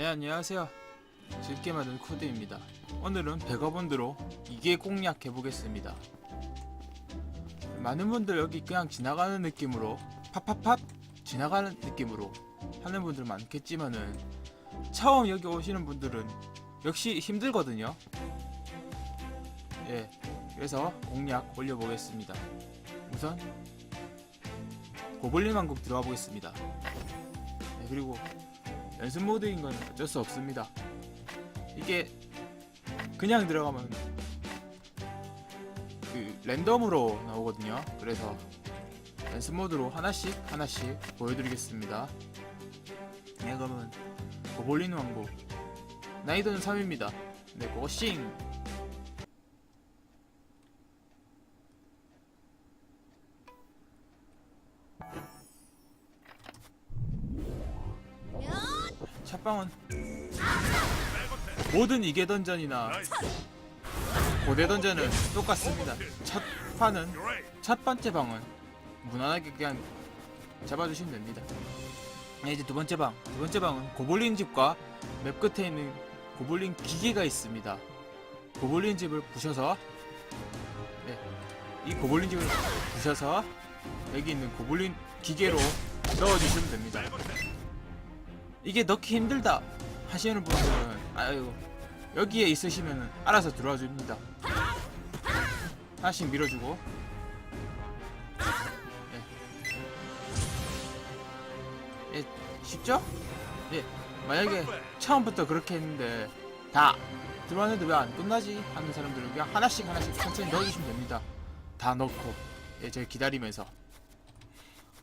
네 안녕하세요. 즐게 만든 코드입니다. 오늘은 베거본드로 이게 공략 해 보겠습니다. 많은 분들 여기 그냥 지나가는 느낌으로 팝팝팝 지나가는 느낌으로 하는 분들 많겠지만은 처음 여기 오시는 분들은 역시 힘들거든요. 예 그래서 공략 올려보겠습니다. 우선 고블린 왕국 들어가 보겠습니다. 네, 그리고 연습 모드인 건 어쩔 수 없습니다. 이게 그냥 들어가면 그 랜덤으로 나오거든요. 그래서 연습 모드로 하나씩 하나씩 보여드리겠습니다. 네, 그러면 고볼린 왕국 난이도는 3입니다. 네, 고싱 첫 방은 모든 이계 던전이나 고대 던전은 똑같습니다. 첫 판은 첫 번째 방은 무난하게 그냥 잡아주시면 됩니다. 네, 이제 두 번째 방. 두 번째 방은 고블린 집과 맵 끝에 있는 고블린 기계가 있습니다. 고블린 집을 부셔서 네, 이 고블린 집을 부셔서 여기 있는 고블린 기계로 넣어주시면 됩니다. 이게 넣기 힘들다 하시는 분들은 아유 여기에 있으시면 알아서 들어와 줍니다. 하나씩 밀어주고 예. 예, 쉽죠? 예, 만약에 처음부터 그렇게 했는데 다 들어왔는데 왜 안 끝나지 하는 사람들은 그냥 하나씩 하나씩 천천히 넣어주시면 됩니다. 다 넣고 예, 제가 기다리면서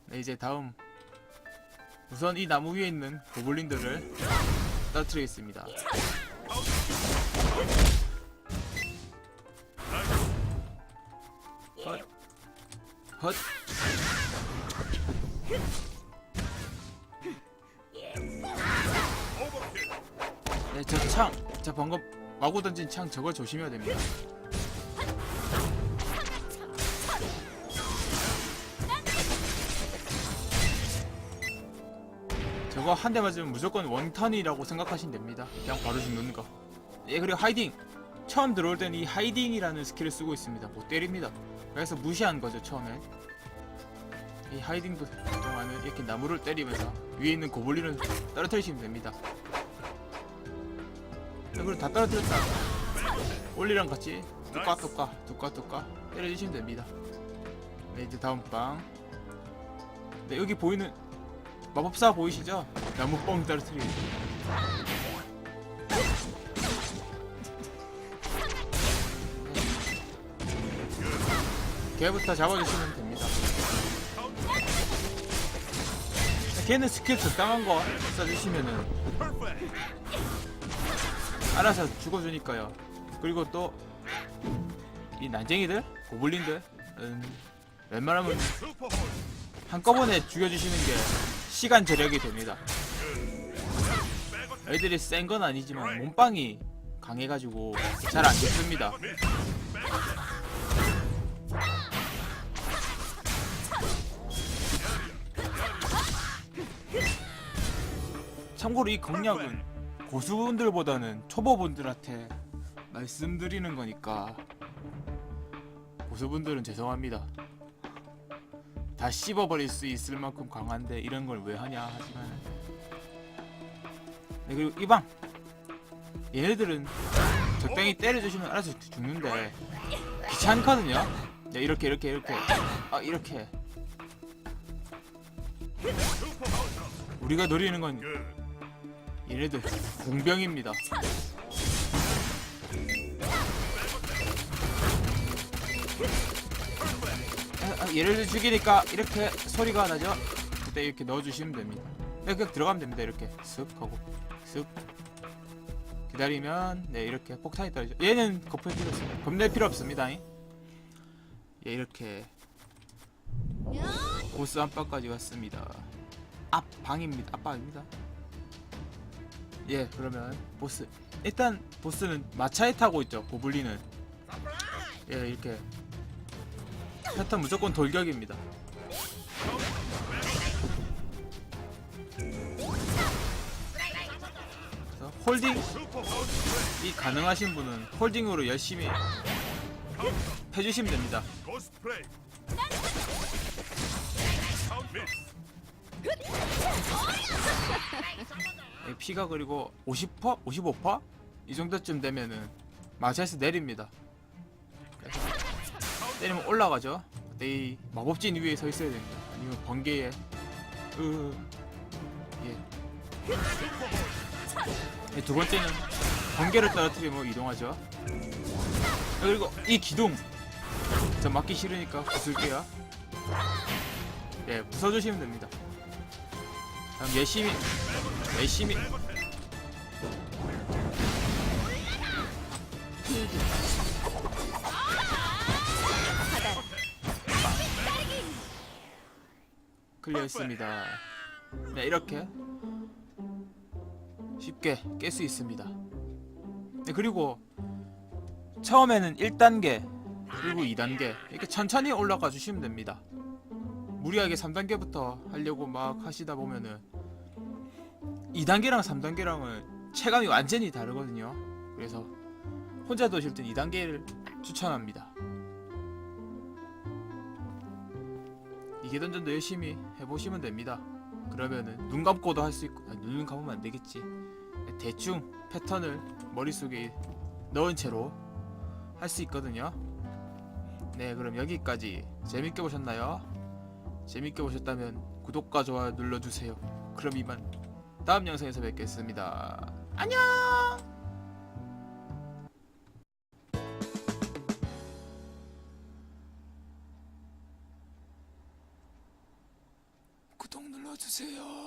네, 이제 다음 우선 이 나무 위에 있는 고블린들을 떨어뜨리겠습니다. 헛. 헛. 네, 저 창, 저 방금 마구 던진 창 저거 조심해야 됩니다. 저거 한 대 맞으면 무조건 원턴이라고 생각하시면 됩니다. 그냥 바로 죽는 거. 예, 그리고 하이딩. 처음 들어올 때는 이 하이딩이라는 스킬을 쓰고 있습니다. 못 때립니다. 그래서 무시한 거죠, 처음에. 이 하이딩도 동안은 이렇게 나무를 때리면서 위에 있는 고블린을 떨어뜨리시면 됩니다. 자, 그리고 다 떨어뜨렸다. 올리랑 같이 뚜까뚜까, 뚜까뚜까 때려주시면 됩니다. 네, 이제 다음 방. 네, 여기 보이는 마법사 보이시죠? 나무 뻥 떨어뜨리기. 걔부터 잡아주시면 됩니다. 걔는 스킬 적당한 거 써주시면은 알아서 죽어주니까요. 그리고 또 이 난쟁이들, 고블린들, 음, 웬만하면 한꺼번에 죽여주시는 게 시간 절약이 됩니다. 애들이 센 건 아니지만 몸빵이 강해가지고 잘안 죽습니다. 참고로 이 공략은 고수분들보다는 초보분들한테 말씀드리는 거니까 고수분들은 죄송합니다. 다 씹어버릴 수 있을 만큼 강한데 이런 걸 왜 하냐 하지만. 네 그리고 이방. 얘네들은 적당히 때려주시면 알아서 죽는데. 귀찮거든요? 네 이렇게 이렇게 이렇게. 아 이렇게. 우리가 노리는 건 얘네들 공병입니다 아, 아, 얘를 죽이니까 이렇게 소리가 나죠? 그때 이렇게 넣어주시면 됩니다. 네, 그냥 들어가면 됩니다. 이렇게 쓱 하고 쓱 기다리면 네 이렇게 폭탄이 떨어져. 얘는 겁낼 필요 없어요. 겁낼 필요 없습니다. 얘 이렇게 보스 안방까지 왔습니다. 앞 방입니다. 앞방입니다. 예, 그러면 보스 일단 보스는 마차에 타고 있죠. 고블린은 예 이렇게 패턴 무조건 돌격입니다. 그래서 홀딩 이 가능하신 분은 홀딩으로 열심히 해주시면 됩니다. 피가 그리고 50%? 55%? 이 정도쯤 되면은 마차에서 내립니다. 때리면 올라가죠. 그때 이 마법진 위에 서 있어야 됩니다. 아니면 번개에 으 예. 예, 두 번째는 번개를 떨어뜨리면 이동하죠. 그리고 이 기둥 저 맞기 싫으니까 부술게요. 예, 부숴주시면 됩니다. 그럼 열심히 열심히 클리어했습니다. 네 이렇게 쉽게 깰 수 있습니다. 네 그리고 처음에는 1단계 그리고 2단계 이렇게 천천히 올라가 주시면 됩니다. 무리하게 3단계부터 하려고 막 하시다 보면은 2단계랑 3단계랑은 체감이 완전히 다르거든요. 그래서 혼자 도실 땐 2단계를 추천합니다. 이게 던전도 열심히 해보시면 됩니다. 그러면은 눈 감고도 할 수 있고 아니, 눈 감으면 안 되겠지. 대충 패턴을 머릿속에 넣은 채로 할 수 있거든요. 네, 그럼 여기까지 재밌게 보셨나요? 재밌게 보셨다면 구독과 좋아요 눌러주세요. 그럼 이만 다음 영상에서 뵙겠습니다. 안녕! 주세요.